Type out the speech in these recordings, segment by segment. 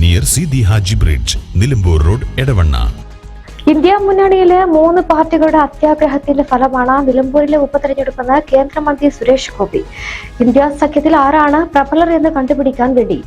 near Sidi Haji bridge Nilambur road Edavanna India മുന്നണിയിലെ മൂന്ന് പാർട്ടികളുടെ അത്യാഗ്രഹത്തിന്റെ ഫലമാണ് നിലമ്പൂരിലെ ഉപതെരഞ്ഞെടുപ്പെന്ന് കേന്ദ്രമന്ത്രി സുരേഷ് ഗോപി. ഇന്ത്യ സഖ്യത്തിൽ ആരാണ് പ്രബലർ എന്ന് കണ്ടുപിടിക്കാൻ വേണ്ടി?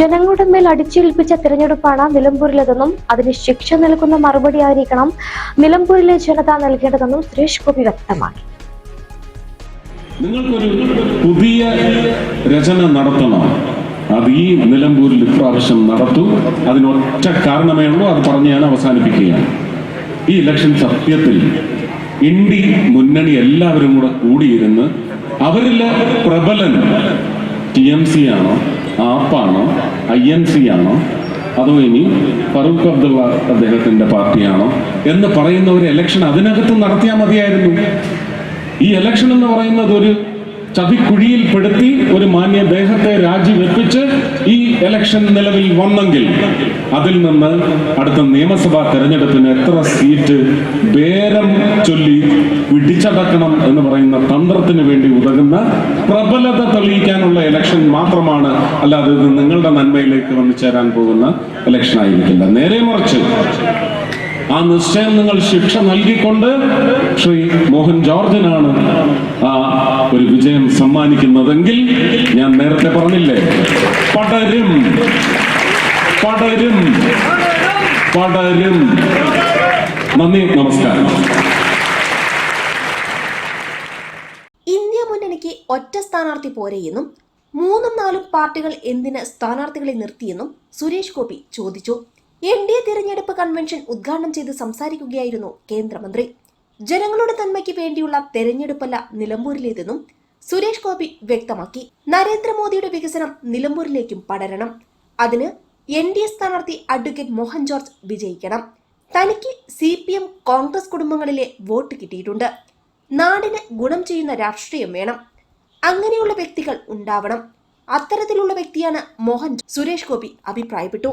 ജനങ്ങളുടെ മേൽ അടിച്ചേൽപ്പിച്ച തിരഞ്ഞെടുപ്പാണ് നിലമ്പൂരിലേതെന്നും അതിന് ശിക്ഷ നൽകുന്ന മറുപടി ആയിരിക്കണം നിലമ്പൂരിലെ ജനത നൽകേണ്ടതെന്നും സുരേഷ് ഗോപി വ്യക്തമാക്കി. നിങ്ങൾക്കൊരു പുതിയ രചന നടത്തണം. അത് ഈ നിലമ്പൂരിൽ ഇപ്രാവശ്യം നടത്തും. അതിനൊറ്റ കാരണമേ ഉള്ളൂ അത് പറഞ്ഞ് ഞാൻ അവസാനിപ്പിക്കുകയാണ്. ഈ ഇലക്ഷൻ സത്യത്തിൽ ഇന്ത്യ മുന്നണി എല്ലാവരും കൂടെ കൂടിയിരുന്ന് അവരിലെ പ്രബലൻ ടി എം സി ആണോ ആപ്പാണോ ഐ എൻ സി ആണോ അതോ ഇനി ഫറൂഖ് അബ്ദുള്ള അദ്ദേഹത്തിന്റെ പാർട്ടിയാണോ എന്ന് പറയുന്ന ഒരു ഇലക്ഷൻ അതിനകത്ത് നടത്തിയാൽ മതിയായിരുന്നു. ഈ ഇലക്ഷൻ എന്ന് പറയുന്നത് ഒരു ചതിക്കുഴിയിൽ പെടുത്തി ഒരു മാന്യ ദേഹത്തെ രാജിവെപ്പിച്ച് ഈ ഇലക്ഷൻ നിലവിൽ വന്നെങ്കിൽ അതിൽ നിന്ന് അടുത്ത നിയമസഭാ തെരഞ്ഞെടുപ്പിന് എത്ര സീറ്റ് ബേരം ചൊല്ലി പിടിച്ചടക്കണം എന്ന് പറയുന്ന തന്ത്രത്തിന് വേണ്ടി ഉതകുന്ന പ്രബലത തെളിയിക്കാനുള്ള ഇലക്ഷൻ മാത്രമാണ് അല്ലാതെ ഇത് നിങ്ങളുടെ നന്മയിലേക്ക് വന്നു ചേരാൻ പോകുന്ന ഇലക്ഷൻ ആയിരിക്കില്ല. നേരെ മറിച്ച് ആ നിശ്ചയം നിങ്ങൾ ശിക്ഷ നൽകിക്കൊണ്ട് ശ്രീ മോഹൻ ജോർജിനാണ് ആ ഒരു വിജയം സമ്മാനിക്കുന്നതെങ്കിൽ ഞാൻ നേരത്തെ പറഞ്ഞില്ലേ? പടരും. പടരും. പടരും. നന്ദി നമസ്കാരം. ഇന്ത്യ മുന്നണിക്ക് ഒറ്റ സ്ഥാനാർത്ഥി പോരെയെന്നും മൂന്നും നാലും പാർട്ടികൾ എന്തിന് സ്ഥാനാർത്ഥികളെ നിർത്തിയെന്നും സുരേഷ് ഗോപി ചോദിച്ചു. എൻ ഡി എ തിരഞ്ഞെടുപ്പ് കൺവെൻഷൻ ഉദ്ഘാടനം ചെയ്ത് സംസാരിക്കുകയായിരുന്നു കേന്ദ്രമന്ത്രി. ജനങ്ങളുടെ തന്മയ്ക്ക് വേണ്ടിയുള്ള തെരഞ്ഞെടുപ്പല്ല നിലമ്പൂരിലേതെന്നും സുരേഷ് ഗോപി വ്യക്തമാക്കി. നരേന്ദ്രമോദിയുടെ വികസനം നിലമ്പൂരിലേക്കും പടരണം. അതിന് എൻ ഡി എ സ്ഥാനാർത്ഥി അഡ്വക്കേറ്റ് മോഹൻ ജോർജ് വിജയിക്കണം. തനിക്ക് സി പി എം കോൺഗ്രസ് കുടുംബങ്ങളിലെ വോട്ട് കിട്ടിയിട്ടുണ്ട്. നാടിന് ഗുണം ചെയ്യുന്ന രാഷ്ട്രീയം വേണം. അങ്ങനെയുള്ള വ്യക്തികൾ ഉണ്ടാവണം. അത്തരത്തിലുള്ള വ്യക്തിയാണ് മോഹൻ സുരേഷ് ഗോപി അഭിപ്രായപ്പെട്ടു.